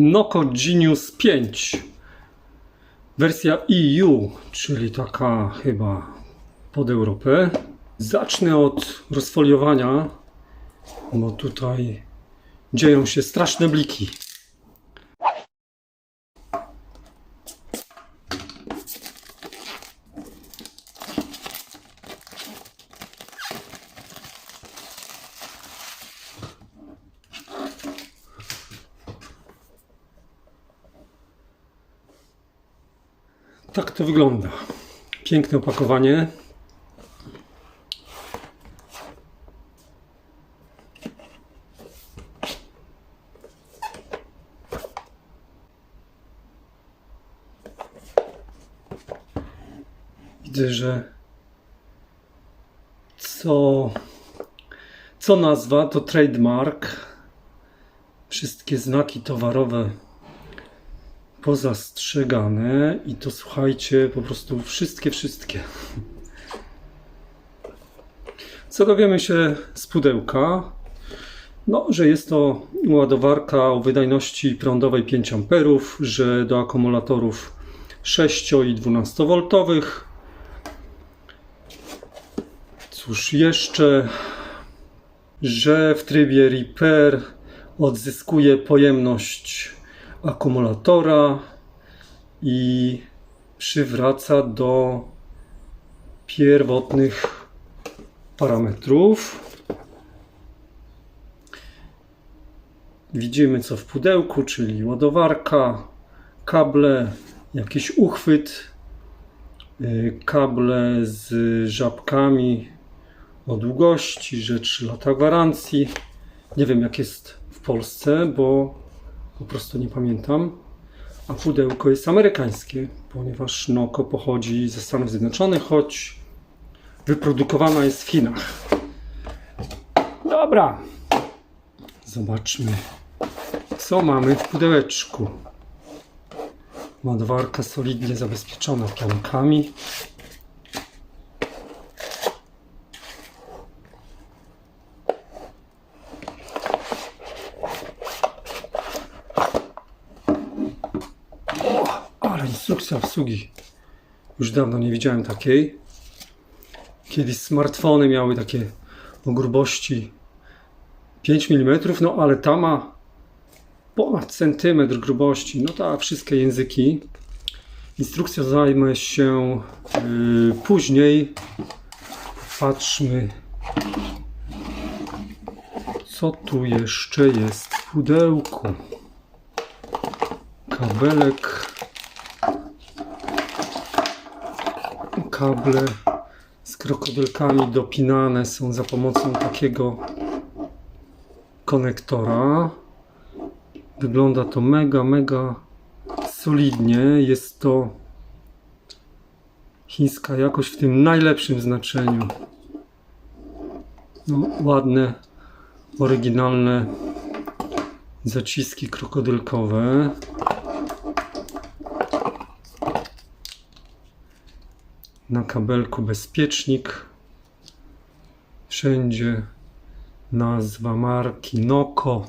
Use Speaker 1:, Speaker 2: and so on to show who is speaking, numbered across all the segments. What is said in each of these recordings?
Speaker 1: Noco Genius 5. Wersja EU, czyli taka chyba pod Europę. Zacznę od rozfoliowania, bo tutaj dzieją się straszne bliki. Tak to wygląda. Piękne opakowanie. Widzę, że co, co nazwa to trademark. Wszystkie znaki towarowe pozastrzegane i to słuchajcie, po prostu wszystkie, wszystkie. Co dowiemy się z pudełka? No, że jest to ładowarka o wydajności prądowej 5 A, że do akumulatorów 6 i 12 V. Cóż jeszcze? Że w trybie repair odzyskuje pojemność akumulatora i przywraca do pierwotnych parametrów. Widzimy co w pudełku, czyli ładowarka, kable, jakiś uchwyt, y, kable z żabkami o długości, że 3 lata gwarancji. Nie wiem jak jest w Polsce, bo po prostu nie pamiętam. A pudełko jest amerykańskie, ponieważ Noko pochodzi ze Stanów Zjednoczonych, choć wyprodukowana jest w Chinach. Dobra, zobaczmy, co mamy w pudełeczku. Ładowarka solidnie zabezpieczona piankami. Instrukcja obsługi. Już dawno nie widziałem takiej. Kiedyś smartfony miały takie o grubości 5 mm, no ale ta ma ponad centymetr grubości. No tak, wszystkie języki. Instrukcja zajmę się yy, później. Patrzmy, co tu jeszcze jest w pudełku. Kabelek. Kable z krokodylkami dopinane są za pomocą takiego konektora. Wygląda to mega, mega solidnie. Jest to chińska jakość w tym najlepszym znaczeniu. No, ładne, oryginalne zaciski krokodylkowe. Na kabelku bezpiecznik. Wszędzie nazwa marki Noko.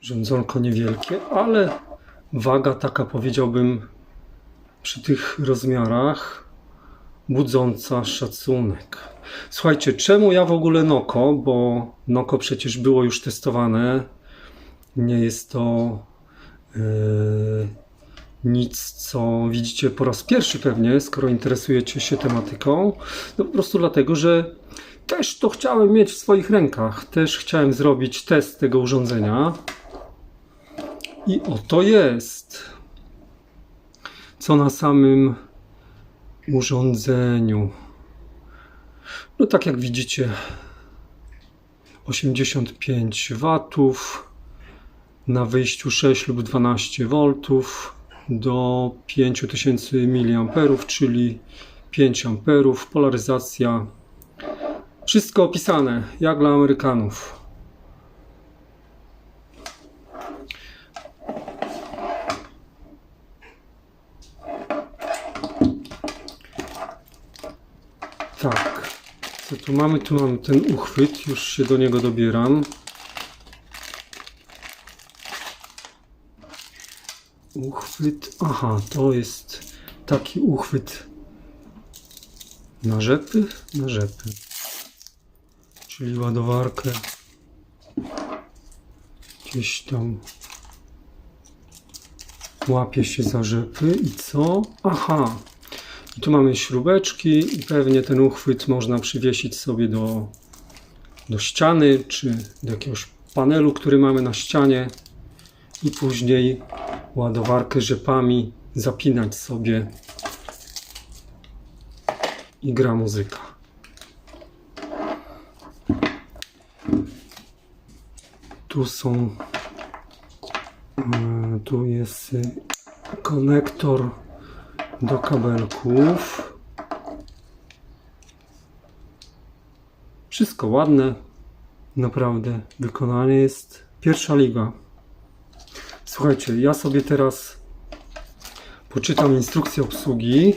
Speaker 1: Rządzonko niewielkie, ale waga taka powiedziałbym przy tych rozmiarach budząca szacunek. Słuchajcie, czemu ja w ogóle Noko? Bo Noko przecież było już testowane. Nie jest to yy, nic, co widzicie po raz pierwszy pewnie, skoro interesujecie się tematyką. No po prostu dlatego, że też to chciałem mieć w swoich rękach. Też chciałem zrobić test tego urządzenia. I oto jest. Co na samym urządzeniu. No tak jak widzicie 85 watów na wyjściu 6 lub 12 V do 5000 mA, czyli 5 A, polaryzacja. Wszystko opisane, jak dla Amerykanów. Tak. Co tu mamy? Tu mamy ten uchwyt. Już się do niego dobieram. Uchwyt. Aha, to jest taki uchwyt na rzepy? Na rzepy. Czyli ładowarkę gdzieś tam łapie się za rzepy i co? Aha, tu mamy śrubeczki i pewnie ten uchwyt można przywiesić sobie do, do ściany czy do jakiegoś panelu, który mamy na ścianie. I później ładowarkę rzepami zapinać sobie. I gra muzyka. Tu są e, tu jest konektor do kabelków. Wszystko ładne. Naprawdę wykonanie jest pierwsza liga. Słuchajcie, ja sobie teraz poczytam instrukcję obsługi,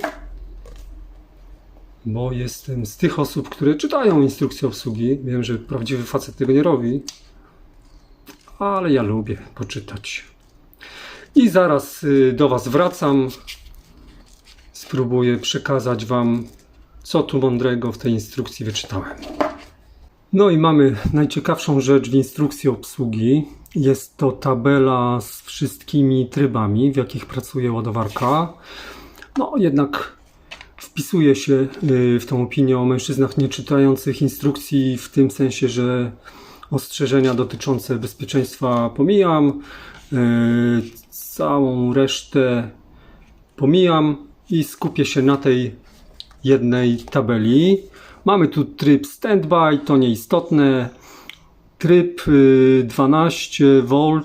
Speaker 1: bo jestem z tych osób, które czytają instrukcję obsługi. Wiem, że prawdziwy facet tego nie robi, ale ja lubię poczytać. I zaraz y, do Was wracam. Spróbuję przekazać Wam, co tu mądrego w tej instrukcji wyczytałem. No i mamy najciekawszą rzecz w instrukcji obsługi. Jest to tabela z wszystkimi trybami, w jakich pracuje ładowarka. No jednak wpisuje się y, w tą opinię o mężczyznach nieczytających instrukcji w tym sensie, że ostrzeżenia dotyczące bezpieczeństwa pomijam, y, całą resztę pomijam i skupię się na tej jednej tabeli. Mamy tu tryb standby, to nieistotne. Tryb y, 12 V,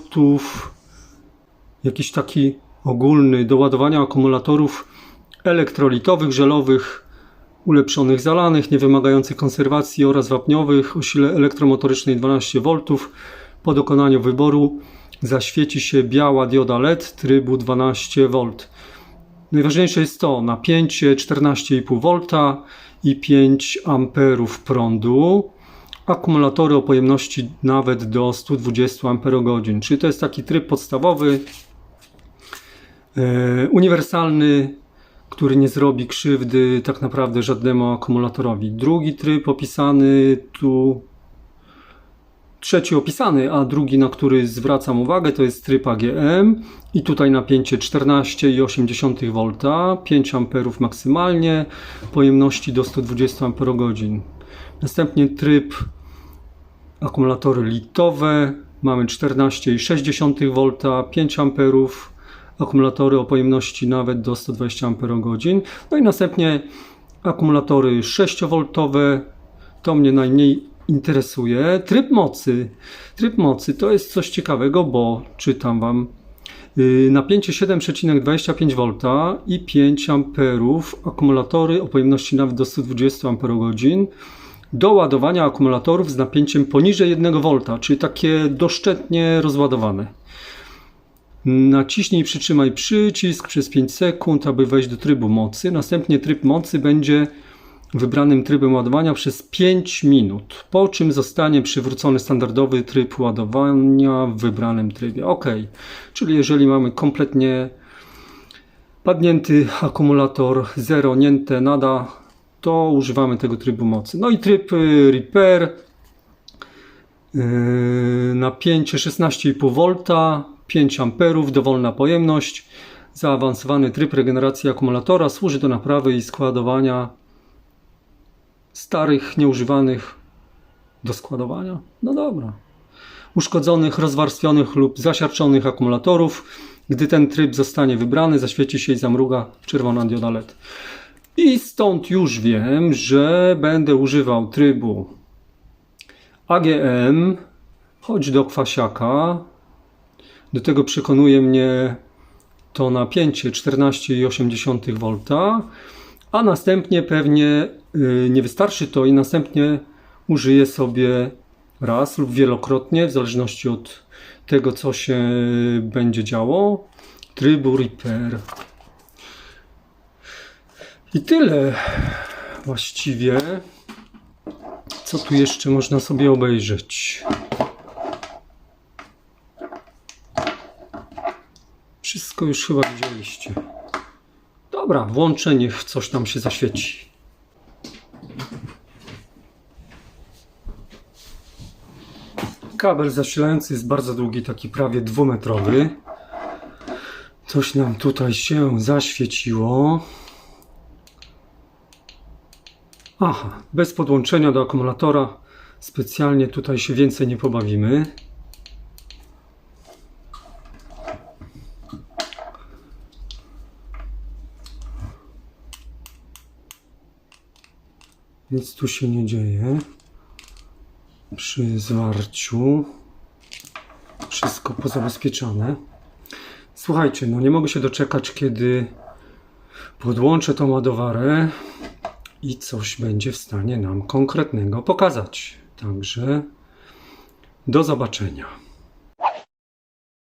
Speaker 1: jakiś taki ogólny do ładowania akumulatorów elektrolitowych, żelowych, ulepszonych zalanych, niewymagających konserwacji oraz wapniowych o sile elektromotorycznej 12 V. Po dokonaniu wyboru zaświeci się biała dioda LED trybu 12 V. Najważniejsze jest to napięcie 14,5 V i 5 amperów prądu. Akumulatory o pojemności nawet do 120 Ah, czyli to jest taki tryb podstawowy, e, uniwersalny, który nie zrobi krzywdy tak naprawdę żadnemu akumulatorowi. Drugi tryb opisany tu, trzeci opisany, a drugi, na który zwracam uwagę, to jest tryb AGM i tutaj napięcie 14,8 V, 5 amperów maksymalnie, pojemności do 120 Ah. Następnie tryb akumulatory litowe, mamy 14,6 V, 5 amperów, akumulatory o pojemności nawet do 120 Ah. No i następnie akumulatory 6V, to mnie najmniej interesuje. Tryb mocy. Tryb mocy to jest coś ciekawego, bo czytam Wam. Yy, Napięcie 7,25 V i 5 amperów, akumulatory o pojemności nawet do 120 Ah do ładowania akumulatorów z napięciem poniżej 1 V, czyli takie doszczętnie rozładowane. Naciśnij przytrzymaj przycisk przez 5 sekund, aby wejść do trybu mocy. Następnie tryb mocy będzie wybranym trybem ładowania przez 5 minut, po czym zostanie przywrócony standardowy tryb ładowania w wybranym trybie. OK, czyli jeżeli mamy kompletnie padnięty akumulator, zero, niente, nada, to używamy tego trybu mocy. No i tryb y, repair, yy, napięcie 16,5 V, 5 amperów, dowolna pojemność. Zaawansowany tryb regeneracji akumulatora służy do naprawy i składowania starych, nieużywanych do składowania. No dobra. Uszkodzonych, rozwarstwionych lub zasiarczonych akumulatorów. Gdy ten tryb zostanie wybrany, zaświeci się i zamruga czerwona dioda LED. I stąd już wiem, że będę używał trybu AGM, choć do kwasiaka. Do tego przekonuje mnie to napięcie 14,8 V, a następnie pewnie y, nie wystarczy to i następnie użyję sobie raz lub wielokrotnie, w zależności od tego, co się będzie działo, trybu repair. I tyle. właściwie co tu jeszcze można sobie obejrzeć? Wszystko już chyba widzieliście. Dobra, włączę, niech coś tam się zaświeci. Kabel zasilający jest bardzo długi, taki prawie dwumetrowy. Coś nam tutaj się zaświeciło. Aha, bez podłączenia do akumulatora. Specjalnie tutaj się więcej nie pobawimy. Nic tu się nie dzieje. Przy zwarciu wszystko pozabezpieczone. Słuchajcie, no nie mogę się doczekać, kiedy podłączę tą ładowarę i coś będzie w stanie nam konkretnego pokazać. Także do zobaczenia.